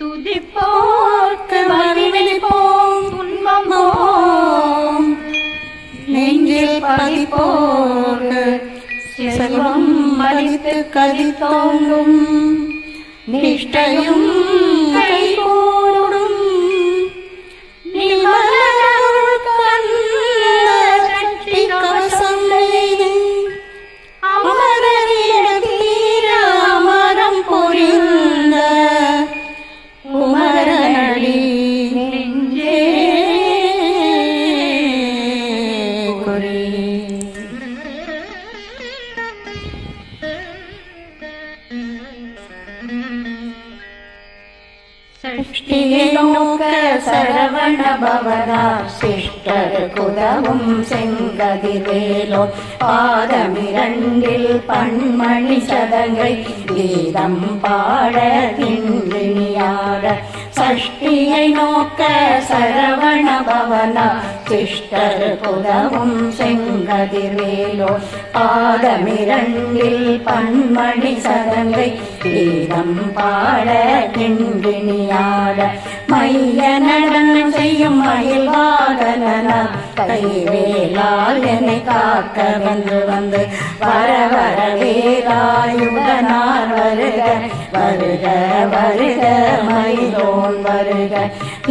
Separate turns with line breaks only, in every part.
துதிப்போர்க்கு வழிவிழிப்போம் துன்பமோம். நெஞ்சில் பதிப்போர்க்கு செல்வம் மலித்து கதி தோங்கும் நிஷ்டையும் சரவண பவனா சிஷ்டர் குதவும் செங்கதிவேலோ பாதமிரண்டில் பண்மணி சதங்கை கீதம் பாட கிண்ணியாட சஷ்டியை நோக்க சரவண பவனா சிஷ்டர் குதவும் செங்கதிர்வேலோ பாதமிரண்டில் பன்மணி சதங்கை கீதம் பாட கிண்கிணியாட மைய நடனம் செய்யும் மயில் வாகனன கைவேலால் என்னை காக்க வந்து வந்து வர வர வேலாயுடனார் வருக வருக வருக மயிலோன் வருக.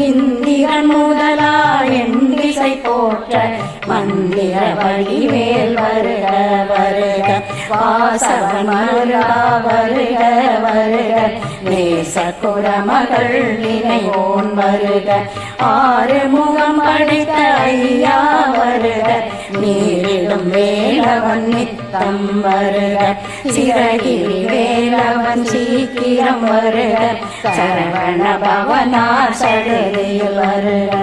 இந்திரன் முதலா என் திசை போற்ற மந்திர வழி மேல் வருக வருக. வாசவன் மருகா வருக. வருக நேச குரமகள் நினைவோன் வருக. ஆறு முகம் படைத்த ஐயா வருக. நீரிடும் வேலவன் நித்தம் வருக. சிறகிரி வேலவன் சீக்கிரம் வருக. சரவண பவனார் சடுதியில் வருக.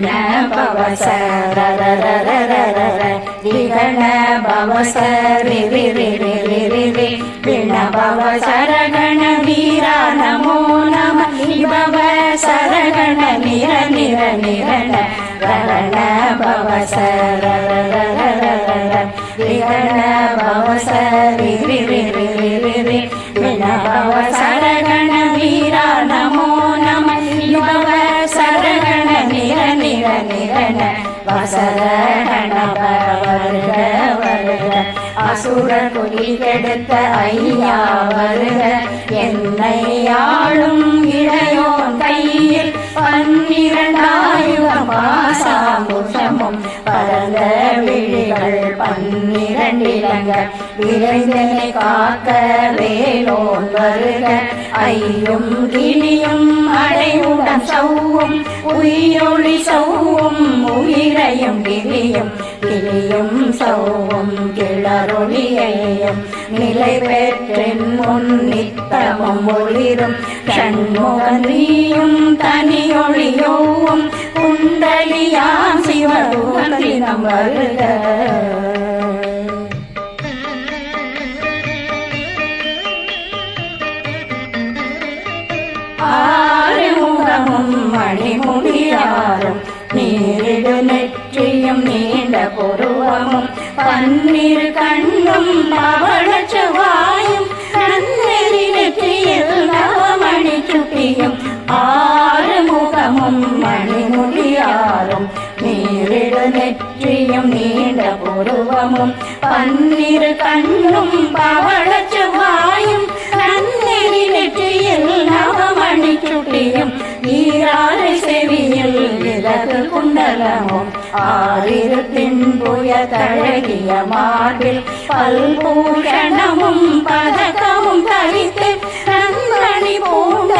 திகண பவசரரரரரர திகண பவசரிரிரிரிரிரி விண பவசரகண வீரா நமோ நம பவ சரகண நிர நிர நிரண ரண பவசரரரரர திகண வசரண வருக வருக அசுர குடி கெடுத்த ஐயா வருக என்னை ஆளும் இளையோன் கையில் பன்னிரண்டாயுத பாசாங்குஷமும் பரந்த விழிகள் பன்னிரண்டிலங்க விரைந்தனை காக்க வேலோன் வருக. ஐயும் கிளியும் அடைவுடன் சௌவும் உயிரொளி சௌவும் உயிரையும் கிளியும் கிளியும் சௌவும் கிளரொளியையும் நிலை பெற்றின் முன் நித்தமும் ஒளிரும். ஷண்முகந்தியும் தனியொளியோவும் குண்டலியாம் சிவதூந்தினம் வருக. ஆறுமுகமும் மணிமுடியாரும் நீரிடு நெற்றியும் நீண்ட புருவமும் பன்னிரு கண்ணும் பவள செவ்வாயும் நன்னெறி நெற்றியில் நவமணி சுட்டியும் ஆறு முகமும் மணிமுடியாரும். நீரிடு நெற்றியும் நீண்ட புருவமும் பன்னிரு கண்ணும் பவள செவ்வாயும் நன்னெறி நெற்றியில் நவமணி சுட்டியும் நீராறு செவியில் விலகு குண்டலமும் ஆயிரத்தின் புய தழகிய மார்பில் பல்பூஷணமும் பதக்கமும் தரித்து நன்மணி பூண்ட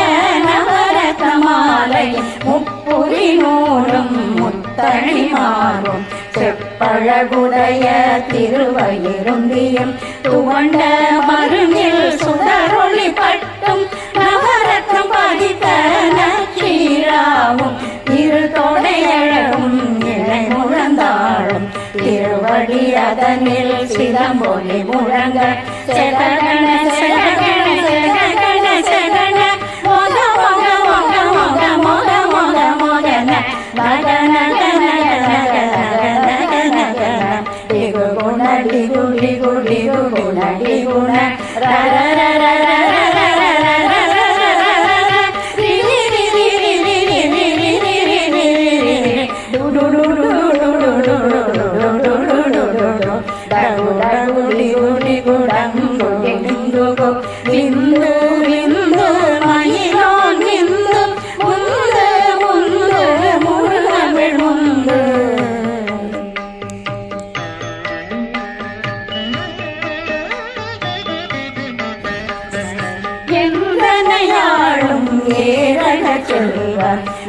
நவரத்ன மாலை முப்புரி நூலும் முத்தணி மாறும் செப்பழகுடைய திருவயிருந்தியம் துவண்ட மருங்கில் சுடரொளி பட்டும் நவரத்னம் பதித்த நச்சீராவும் இரு தொடையழகும் இணை முழந்தாளும். திருவடி அதனில் சிதம்பொலி முழங்க செககண செககண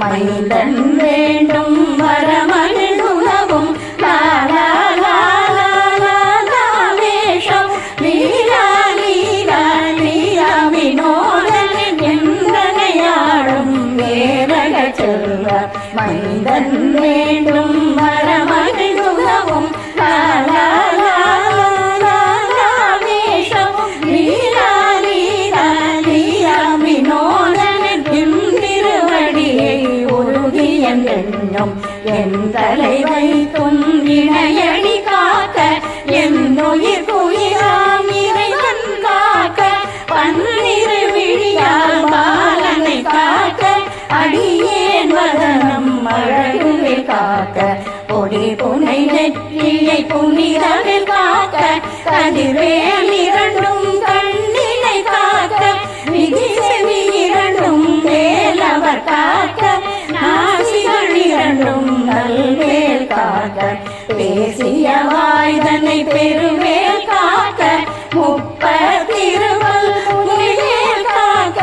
மயுடன் வேண்டும் வரம் என் தலை வைத்தும் இணையடி காக்க என் உயிர் குயிராம் இறைவன் காக்க பன்னிரு விழியால் பாலனை காக்க அடியேன் வதனம் அழகுவை காக்க பொடி புனை நெற்றியை புனிதவில் காக்க கதிர்வேல் இரண்டும் கண்ணினை காக்க விதி செவி இரண்டும் வேலவர் காக்க நான் பேசிய வாய்தனை பெருவேல் காக்க முப்பத்திருவல் முனிவேல் காக்க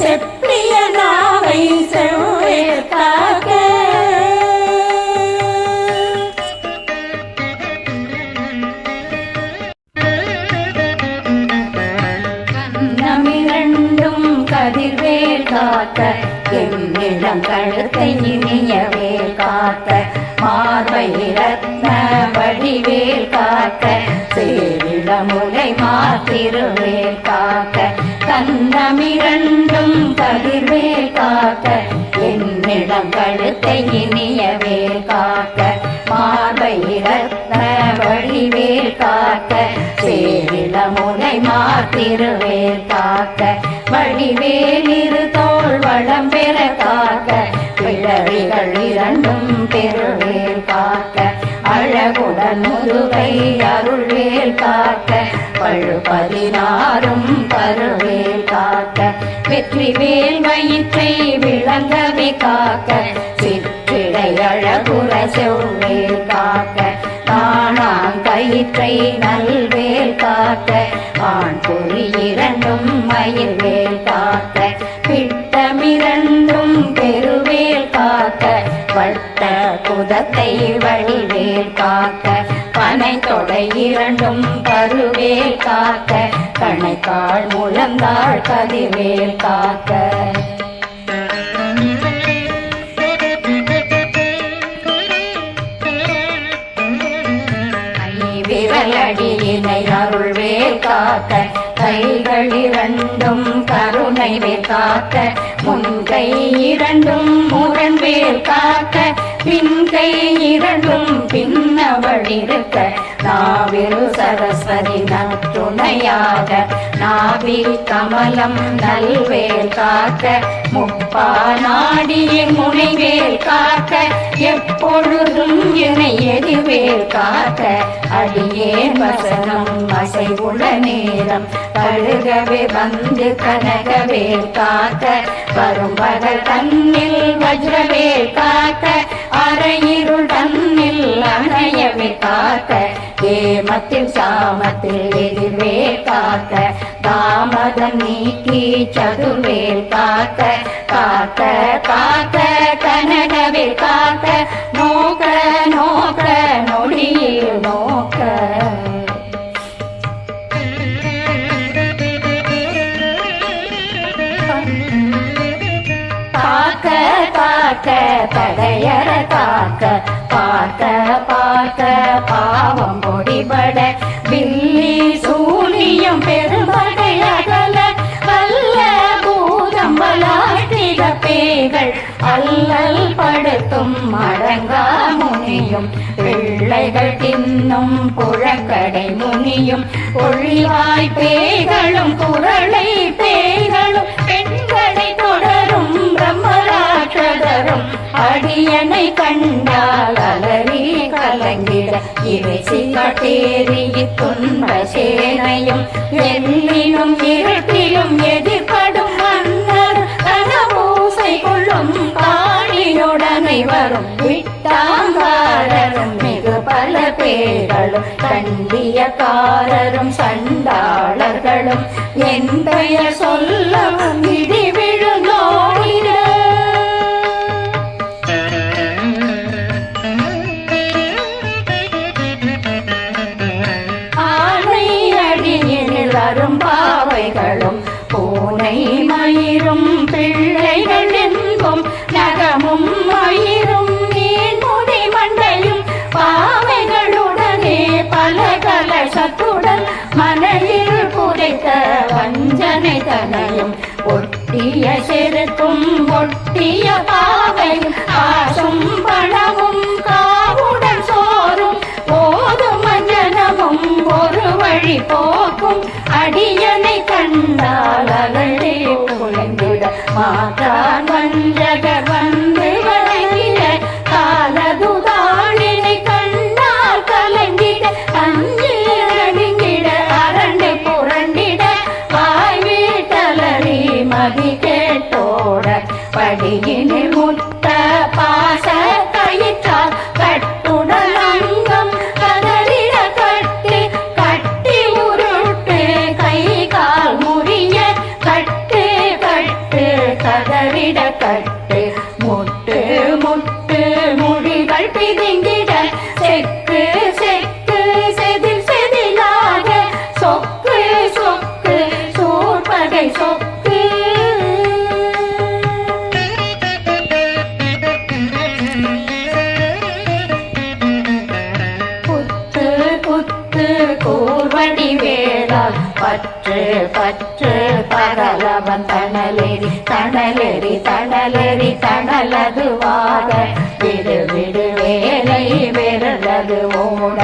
செப்பிய நாவை செவ்வேல் காக்க. கண்ணமிரண்டும் கதிர்வேல் காக்க என்னிடம் கழுத்தை இனியவேல் காக்க மார்பை ரத்ன வடிவேல் காக்க சேரிடமுலை மாத்திருவேல் காக்க கந்தமிரண்டும் கதிர்வேல் காக்க என்னிடம் கழுத்தை இனியவேல் காக்க மார்பை ரத்ன வடிவேல் காக்க சேரிடமுலை மாத்திருவேல் காக்க வடிவேல் இரு தோல் வளம் பெற காக்க பிழவிகள் இரண்டும் பெருவேல் காக்க. அழகுடன் முதுகை அருள்வேல் காக்க பழு பதினாறும் பருவேல் காக்க வெற்றி வேல் வயிற்றை விளங்கவே காக்க சிற்றிடை அழகுற செவ்வேல் காக்க நாணாம் கயிற்றை நல்வேல் காக்க ஆண் பொறி இரண்டும் மயிர்வேல் காக்க பிட்டமிரண்டும் பெருவேல் காக்க வட்ட குதத்தை வடிவேல் காக்க பனை தொடை இரண்டும் பருவேல் காக்க கணைக்கால் முழந்தாள் கதிர்வேல் காக்க. விரலடியினை அருள்வேல் காக்க கைகள் இரண்டும் கருணை வேல் காக்க முன்கை இரண்டும் முரண்வேல் காக்க பின்கை இரண்டும் பின்னவள் இருக்க. நாவிரு சரஸ்வதி நற்றுணையாக நாவில் கமலம் நல்வேல் காக்க முப்பா நாடிய முனைவேல் காக்க எப்பொழுதும் என்னை எதிர்வேல் காக்க அடியே வசனம் அசைவுள்ள நேரம் கழுகவே வந்து கனகவேல் காக்க வரும் பகல் தன்னில் வஜ்ரவேல் காக்க காக்க ஏமத்தில் சாமத்தில் எதிர்வேல் காக்க தாமதம் நீக்கி சதுர்வேல் காக்க காக்க காக்க கனகவேல் காக்க பார்க்க பார்க்க பாவம் பொடிபட வில்லி சூனியம் பெரும்படை அகல வல்ல பூதம் வளாட்டிட பேய்கள் அல்லல் படுத்தும் மடங்கா முனியும். பிள்ளைகள் தின்னும் புழக்கடை முனியும். ஒளிவாய் பேய்களும் குரலை பிரம்மராட்சதரும் அடியனை கண்டால் அலறி கலங்கிட இறைச்சி கட்டேறி துன்ப சேனையும் எண்ணினும் இருட்டிலும் எதிர்படும் மன்னர் கனபூசை கொள்ளும் காணியுடனை வரும் விட்டாங்காரரும் மிகு பல பேர்களும் கண்டியக்காரரும் சண்டாளர்களும் என் பெயர் சொல்லவும் இடிவே பிள்ளைகளும் பூனை மயிரும் பிள்ளைகள் எங்கும் நகமும் மயிரும் நீர் முனை மண்டையும் பாவைகளுடனே பல கலசத்துடன் மனையில் புதைத்த வஞ்சனை தனையும் ஒட்டிய செருக்கும் ஒட்டிய பாவையும் ஆசும் பணமும் வழி போக்கும் அடியனை கண்டால் அகழே குலைந்திட மாற்றான் வஞ்சகர் வந்து வணங்கிட. காலதுதாளினை கண்டால் கலங்கிட. அஞ்சில் நடுங்கிட அரண்டு புரண்டிட. வாய் வீட்டலறி மதி கேட்டோட படியினை முன் கூர்வடி வேளால் பற்று பற்று பகலவன் தணலெறி தணலெறி தணலெறி தணலது வாத விடு விடு வேலை விரலது ஓட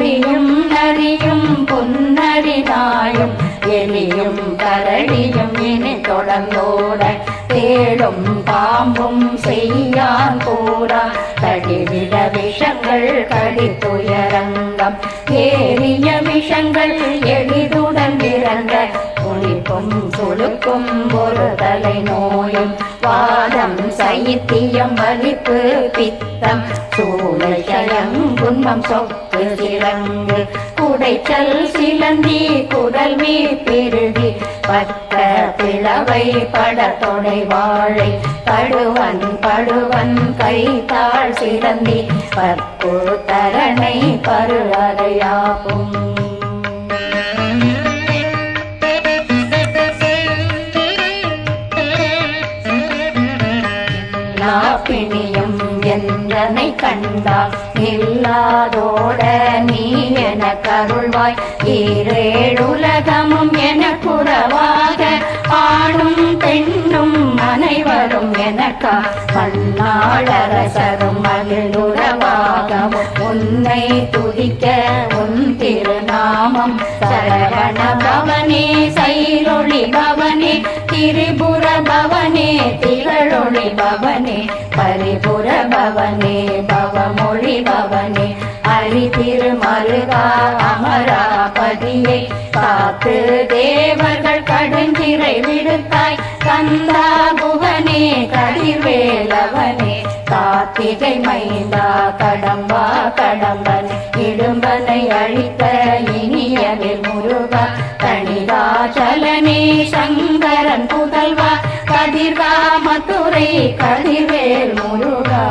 புலியும் நரியும் பொன்னறிதாயும் எலியும் கரடியும் இனி தொடர்ந்தோட தேடும் பாம்பும் செய்யான் கூறா கடிவிட விஷங்கள் கடித்துயரங்கம். ஏறிய விஷங்கள் எளிதுடன் இறங்க துணிப்பும் சுழுக்கும் ஒரு தலை நோயும். வாதம் சைத்தியம் வலிப்பு பித்தம். சூளை குன்மம் சொக்கு சிறங்கு. குடைச்சல் சிலந்தி குடல் மீ பெருகி பட்ட பிளவை படத்தொடை வாழை. படுவன் படுவன் கைத்தாள் சிலந்தி. பற்பு தரணை பரு அறையாகும் பிணியும் என்றனை கண்டால் இல்லாதோட நீ என கருள்வாய். ஈரேழுலகமும் என குறவாக ஆணும் பெண்ணும் அனைவரும் எனக்கா பன்னாளரசரும் மகிழுறவாகவும் உன்னை துதிக்க உன் திருநாமம். சரவண பவனே சைரொளி பவனே திரிபுர பவனே திகழொளி பவனே பரிபுர பவனே பவமொழி பவனே. அரி திருமருகா அமராபதியை காத்து தேவர்கள் கடுஞ்சிறை விடுத்தாய். கந்தா புவனே கதிர்வேலவனே காத்திகை மைந்தா கடம்பா கடம்பன் இடும்பனை அழித்த இனியவில் முருகா தனிதாச்சலனே சங்கரன் புதல்வா கதிர்வா மதுரை கதிர்வேல் முருகா.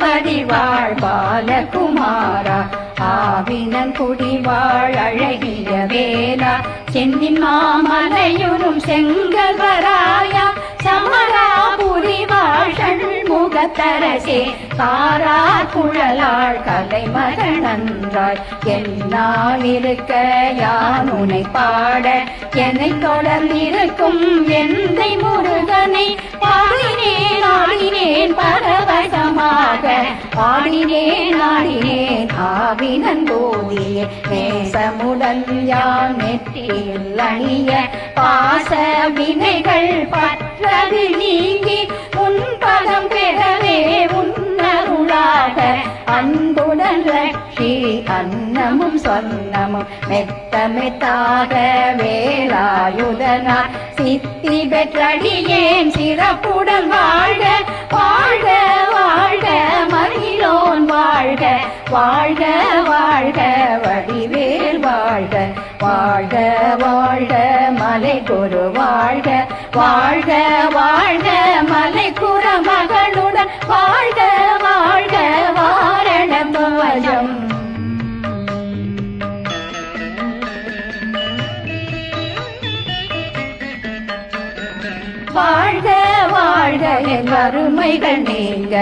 படிவாழ் பாலகுமாரா ஆவினன் குடிவாழ் அழகிய வேலா செந்தின் மாமலையுறும் செங்கல்வராயா முகத்தரசே காரா குழலாள் கலைமகள் நன்றாய் என்னால் இருக்க யான் உனை பாட? என்னை தொடர்ந்திருக்கும் எந்தை முருகனை பாடினேன் ஆடினேன் பரவசமாக. ஆடினேன் ஆடினேன் ஆவினன் போதிய. நேசமுடன் யான் நெற்றியில் அணிய பாச வினைகள் பற்றது நீங்கி உன் பதம் பெறவே உன்னருளாக. அன்புடன் ரட்சி அன்னமும் சொன்னமும் மெத்த மெத்தாக வேலாயுதனார் சித்தி பெற்றடியேன் சிறப்புடன் வாழ்க வாழ்க வாழ்க மகிழோன் வாழ்க. வாழ்க வாழ்க வடிவேல் வாழ்க. வாழ்க வாழ்க மலை குரு வாழ்க. வாழ்க வாழ்க மலை குற மகள் அருமைகள் நீங்க.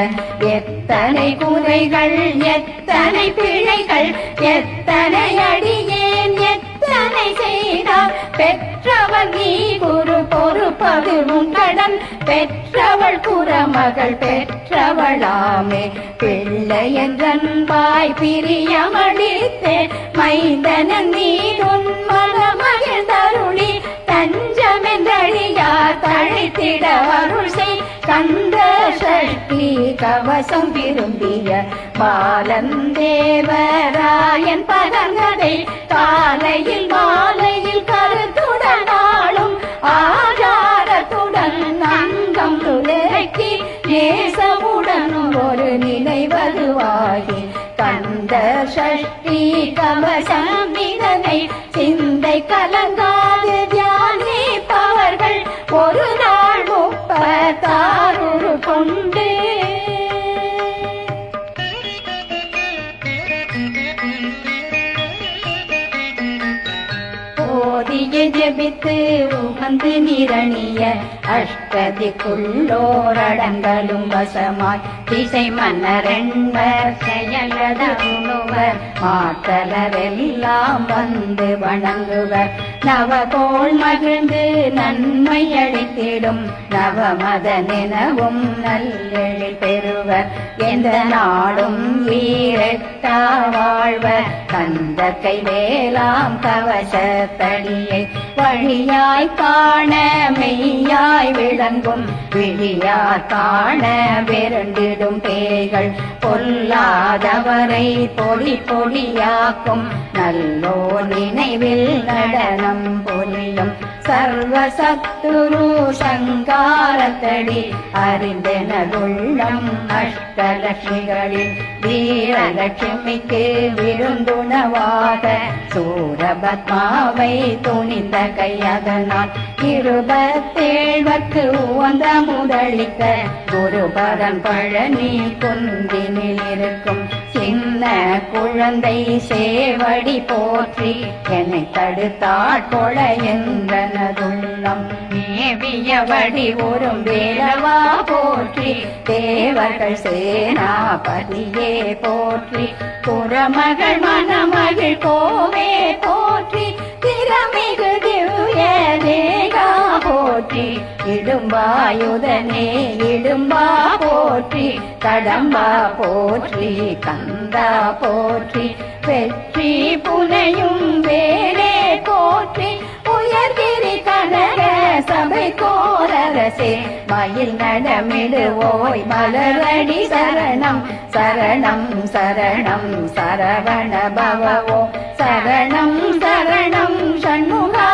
எத்தனை குறைகள் எத்தனை பிழைகள் எத்தனை அடியேன் எத்தனை செய்தார் பெற்றவர் நீ குரு பொறுப்பது உங்கடன் பெற்றவள் குறமகள் பெற்றவளாமே. பிள்ளை என்றன்பாய் பிரியமளித்தே மைந்தனன் நீ உன் மனமகிழ்ந்தருளி தஞ்சமென்றழியார் தழைத்திட அருள் செய். கண் கவசம் விரும்பிய பாலன் தேவராயன் பதங்கதை காலையில் மாலையில் கருத்துடன் ஆளும் ஆதாரத்துடன் அங்கம் துலக்கி நேசமுடன் ஒரு நிலை நினைவதுவாகி கந்த சஷ்டி கவசம் இதனை சிந்தை கலங்காது ஓதிய உகந்து நிரணிய அஷ்டதிக்குள்ளோரடங்களும் வசமாய் திசை மன்னரென்பர் செயலத உணுவர் மாற்றலரெல்லாம் வந்து வணங்குவர். நவகோள் மகிழ்ந்து நன்மை அளித்திடும். நவமத நினவும் நல்லெழில் பெறுவர். எந்த நாடும் வீரட்டா வாழ்வர். கந்த கைவேலாம் கவசத்தடியை வழியாய் காண மெய்யாய் விளங்கும். விழியார் காண விரண்டிடும் பேய்கள் பொல்லாதவரை பொடி பொடியாக்கும் நல்லோ நினைவில் நடனம் பொலியும் சர்வசத்துரு சங்காரத்தடி. அறிந்தெனதுள்ளம் அஷ்டலட்சிகளின் வீரலட்சுமிக்கு விருந்துணவாக சூரபத்மாவை துணிந்த கையதனால் இருபத்தேழ்வர்க்கு உவந்த முதலிக்க குருபரன் பழனி குந்தினில் இருக்கும். சின்ன குழந்தை சேவடி போற்றி என்னை தடுத்தாட்கொள என்றனதுள்ளம். மேவியவடி ஒரு வேலவா போற்றி. தேவர்கள் சேனாபதியே போற்றி. புறமகள் மணமகள் கோவே போற்றி. திறமிகு திவ்ய தேகா போற்றி. இடும்பாயுதனே இடும்பா போற்றி. கடம்பா போற்றி கந்தா போற்றி. பெற்ற மனசே மயில் நடமிடுவோய் மலரடி சரணம். சரணம் சரணம் சரவண பவவோ சரணம் சரணம் ஷண்முகா